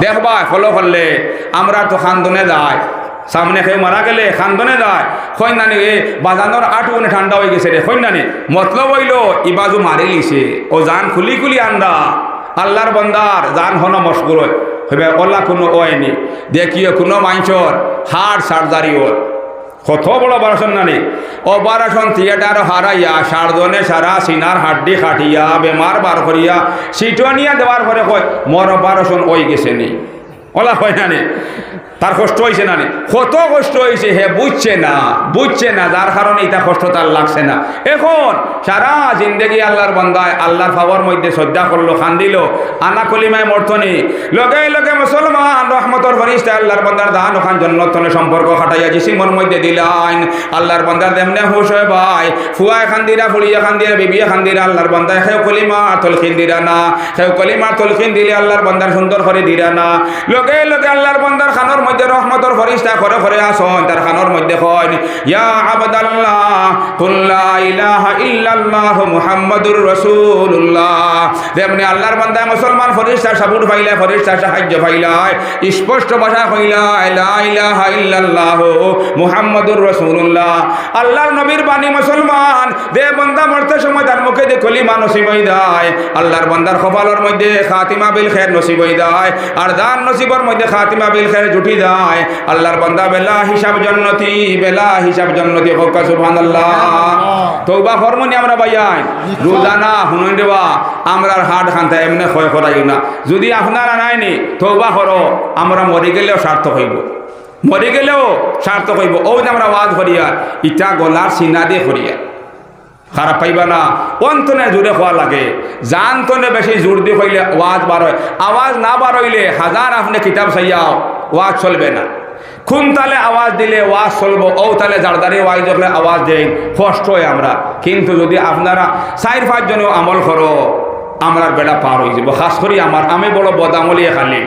দেখবা, ফলো করলে আমরা তো খান্দনে যাই। সামনে খেয়ে মারা গেলে খান্দনে যায় খৈনানি, এ বাজানোর আটুকুনে ঠান্ডা হয়ে গেছে রে খৈনানি। নানি মতলব হইল ইবাজু মারি লিছে। ও জান খুলি খুলি আন্দা। আল্লাহর বন্দার জান হন হয় হইবে ওলা কোনো ওয়নি দেখিও কোনো মাংসর হাড় সার্জারি ওর কত বড় বারাসন নানি? ও বারাসন থিয়েটার হারাইয়া, সারদনে সারা সিনার হাড্ডি খাটিয়া, বেমার বার করিয়া সিটনিয়া দেওয়ার পরে কয়, মর বারাসন ওই গেছে নি। ওলা হয় নানি তার কষ্ট হয়েছে না কত কষ্ট হয়েছে হে, বুঝছে না বুঝছে না, যার কারণে এটা কষ্ট তার লাগছে না। এখন সারা জিন্দগি আল্লাহর বন্দায় আল্লাহর ফাওয়ার মধ্যে শ্রদ্ধা করল খান্দিল আনা কলিমায় মর্থনি লগে লগে মুসলমান রহমতর ফরিস্তা আল্লাহর বন্দার দান ওখান জন্মতনে সম্পর্ক খাটাইয়া জিসিমর মধ্যে দিলাইন আল্লাহর বন্দার দেমনে হুশ হয় ভাই। ফুয়া খান্দিরা ফুড়িয়া খান্দিরা বিবিয়া খান্দিরা আল্লাহর বন্দায় সেও কলিমা তলখিন দিরা না। সেও কলিমা তলখিন দিলে আল্লাহর বন্দার সুন্দর করে দিরা না। লগে লগে আল্লাহর বন্দার খানোর মধ্যে রহমতর ফরিস্তা করে করে আসন, তার খানোর মধ্যে কয় ইয়া আবদাল্লাহ কুল্লা ইলাহা ইল্লাল্লাহ মুহাম্মাদুর রাসূলুল্লাহ। যেমনি আল্লাহর বান্দা মুসলমান ফরিস্তা সাবুর ফাইলা ফরিস্তা সাহায্য ফাইলায় স্পষ্ট ভাষা কইলা, লা ইলাহা ইল্লাল্লাহ মুহাম্মাদুর রাসূলুল্লাহ। আল্লাহর নবীর বাণী মুসলমান, যে বান্দা মরতে সময় তার মুখে যে কলিমা নসিব হই দেয় আল্লাহর বান্দার কপালের মধ্যে খাতিমা বিল খের নসিব হই দেয় আর দান নসিবর মধ্যে খাতিমা বিল খের জুটি দেয় আল্লাহর বান্দা বেলা হিসাব জন্নতি, বেলা হিসাব জন্নতি সুবহানাল্লাহ। হরমোনি আমরা রোজানা হুনুন আমরার না। যদি আপনারা নাইনি তৌবা করো। আমরা মরে গেলেও সার্থক হইব। মরে গেলেও সার্থক হইব। আমরা ওয়াজ করিয়া, ইটা গলার সিনা দিয়ে করিয়া। খারাপ পাইবা না। অন্তনে জোরে খোয়া লাগে। জানতনে বেশি জোর দিয়ে হইলে ওয়াজ বার হয়। আওয়াজ না বার হইলে হাজার আপনি কিতাব চাইয়াও। ওয়াজ চলবে না। খুন তালে আওয়াজ দিলে ওয়াজ চলবো ও তালে জারদারি ওয়াজ দেখলে আওয়াজ দেই, কষ্ট হয় আমরা। কিন্তু যদি আপনারা চার পাঁচজনেও আমল করো, আমরা বেড়া পার হয়ে যাব। খাস করি আমার, আমি বড় বদামলিয়ে খালি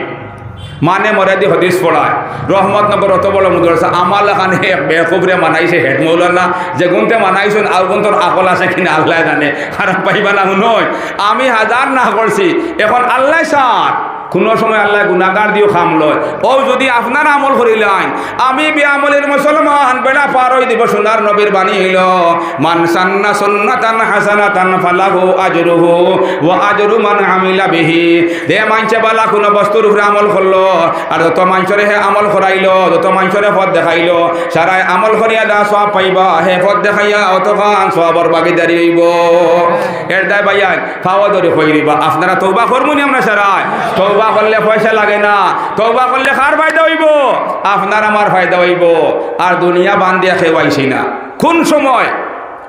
মানে মরাদি হদিস পড়ায়। রহমতনগর অত বড় মুদরসা আমার লাখানে বেকুবরে মানাইছে হেড মৌলানা। যে গুনতে মানাইছেন, আর গুন তোর আকল আছে কিনা আল্লাহ জানে। খারাপ পাইবা না নয় আমি হাজার না করছি, এখন আল্লাহ সার কোনো সময় আল্লাহ গুণাগার দিও খাম লয়। ও যদি আপনার আমল করিলেন আমি বি আমলের মুসলমান বেড়া পার হয়ে দিব সোনার নবীর বাণী হইল। মান সান্না সন্নাতান হাসানাতান ফালাহু আজরুহু ওয়া আজরু মান আমিলা বিহি। দে মানছে বালা কোনো বস্তুর উপরে আমল করল আর যত মাঞ্চরে হে আমল করাইলো যত মাঞ্চরে পথ দেখাইলো সারাই আমল করিয়া দা সব পাইবা হে পথ দেখাইয়া অত খান সবর বাগিদারি হইব। এর দায় ভাইয়া ফাওয়া ধরে হই দিবা আপনারা তৌবা করব নি আমরা সারাই। তৌবা করলে পয়সা লাগে না। তবা করলে কার ফায়দা হইব? আপনার আমার ফায়দা হইব। আর দুনিয়া বান্ধিয়া খেবাইছি না। কোন সময়?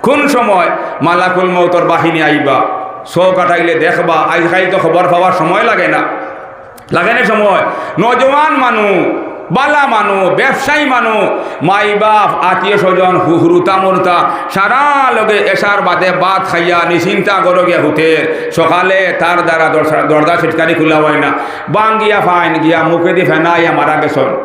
কোন সময়? মালাকুল মৌতর বাহিনী আইবা। শো কাটাইলে দেখবা আজ তো খবর পাওয়ার সময় লাগে না। লাগে না সময়। নজওয়ান মানুষ বালা মানু, ব্যবসায়ী মানু, মাই বাপ, আত্মীয় স্বজন হুহরুতা মুরতা সারা লগে এসার বাদে বাদ খাইয়া নিশ্চিন্তা করো গিয়া হুতে। সকালে তার দ্বারা দরজা- ছিটকারি খোলা হয় না। বাং গিয়া ফাইন গিয়া মুখে দি ফেনাইয়া মারা গেছন।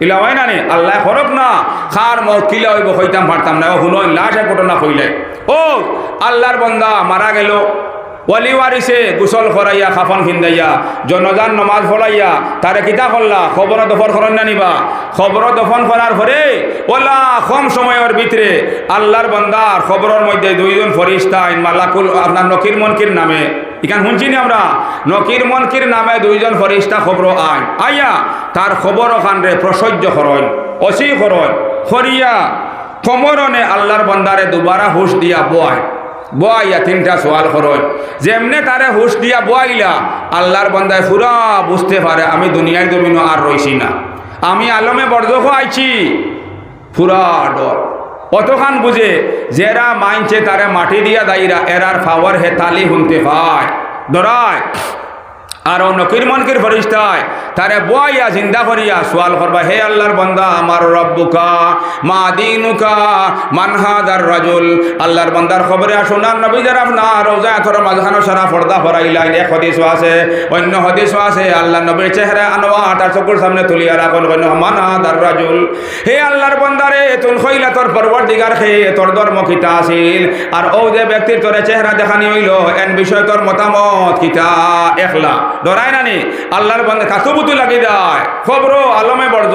ইলা হয় না নি? আল্লাহ ফরক না। খার মত কিলা হইব হইতাম পারতাম না। শুনো লাশে ঘটনা কইলে। ও, আল্লাহর বন্দা, মারা গেল। ওয়ালি ওয়ারিসে গোসল করাইয়া, খাফন খিন্দাইয়া, জনজান নমাজ ফলাইয়া তারে কিতা করলা? খবর দফর করেন না নিবা? খবর দফন করার পরে ওলা কম সময়ের ভিতরে আল্লাহর বন্দার খবরের মধ্যে দুইজন ফরিস্তা মালাকুল, আপনার নকির মনকির নামে। এখান শুনছি নি আমরা? নকির মনকির নামে দুইজন ফরিস্তা খবর আইন। আইয়া তার খবর ওখান রে প্রসহ্য করন, অসি করন খরিয়া কমরনে আল্লাহর বন্দারে দুবারা হুশ দিয়া বয়। বয়াইয়া তিনটা সোয়াল খরচ যেমনে তারে হুশ দিয়া বয়াইলা, আল্লাহর বন্দায় পুরা বুঝতে পারে, আমি দুনিয়ায় দমিন আর রইছি না। আমি আলমে বরদখ আইছি পুরা ডর। অতখান বুঝে, যেরা মাইনছে তারে মাটি দিয়া দায়রা এরার ফাওয়ার হেতালি শুনতে পায়। ডরায়। আর নকির মনকির ফরিস্তায় তারে বয়াইয়া জিন্দা করিয়া সোয়াল করবা, হে আল্লাহর বন্দা, আমার রব্বুকা, মা দিনুকা মানহাদার রাজুল। আল্লাহর বন্দার খবরে আসুনার নবীদের আপনার রোজা এথর মাঝখানো সারা পর্দা ফরাইলাইন এক হদিসও আছে, অন্য হদিসও আছে আল্লাহ নবীর চেহারা আনোয়া তার চকুর সামনে তুলিয়া রাখুন অন্য মানহাদার রাজুল। হে আল্লাহর বন্দারে তুল খইলা তোর পরবর দিগার খেয়ে তোর ধর্ম কিতা আছিল? আর ও যে ব্যক্তির তোরে চেহারা দেখানি হইল, এন বিষয় তোর মতামত কিতা একলা? ডরায় নানি আল্লাহর বাংলা কাতুবুতু লাগিয়ে দেয়। খবর আলমে বর্জ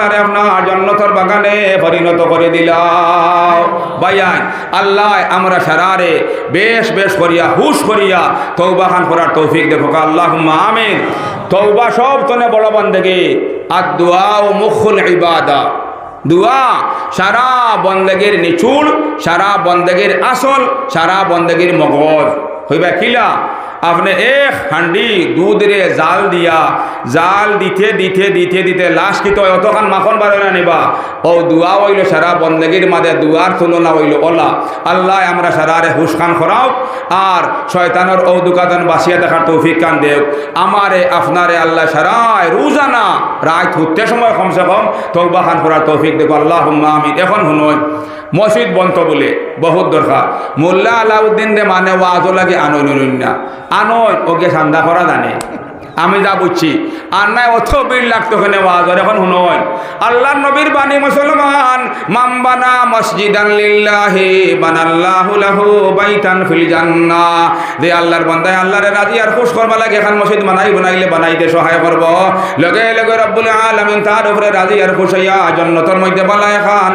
গানারে আপনার জন্নতর বাগানে পরিণত করে দিলাও ভাইয়াই, আল্লাহ আমরা সারারে বেশ বেশ করিয়া, হুশ করিয়া তৌবা খান করার তৌফিক দেখো আল্লাহ আমিন। তৌবা সব তনে বড় বন্দেগে আর দোয়া ও মুখুল ইবাদা। দুয়া সারা বন্দেগের নিচুড় সারা বন্দেগের আসল, সারা বন্দেগের মগজ। হইবা কিলা আপনি এক হান্ডি দুধরে জাল দিয়া জাল দিতে দিতে দিতে দিতে লাশ কি তো অতখান মাখন বাড়ে না নিবা ও দুয়া হইল সারা বন্দেগির মাঝে দুয়ার তুলনা হইল ওলা আল্লাহ আমরা সারারে হুশ খান করাও আর শয়তানোর ও দুকাদান বাসিয়া দেখার তৌফিক কান দেও আমারে আপনারে আল্লাহ সারায় রোজানা রায় থুতে সময় কমসে কম তৌবা খান করার তৌফিক দেখো আল্লাহ আমি এখন শুনুন মসজিদ বন্ধ বলে বহুত দরকার। মোল্লা আলাউদ্দিন রে মানে ওয়াজ লাগে আনয় না আনয় ওকে সান্দা করা জানে। আমি যা বুঝছি। আর নাই অত বিল লাগতো ওখানে ওয়াজর, এখন শুনয় আল্লাহ নবীর বাণী মুসলমান মাম্বানা মসজিদান লিল্লাহি, বানাল্লাহু লাহু বাইতান ফিল জান্নাহ। যে আল্লাহর বান্দায় আল্লাহরে রাজি আর খুশ করবা লাগে, এখন মসজিদ বানাই বানাইলে বানাইতে সহায় করব। লগে লগে রব্বুল আলামিন তার উপরে রাজি আর খুশ হইয়া জান্নাতের মধ্যে বালায় খান।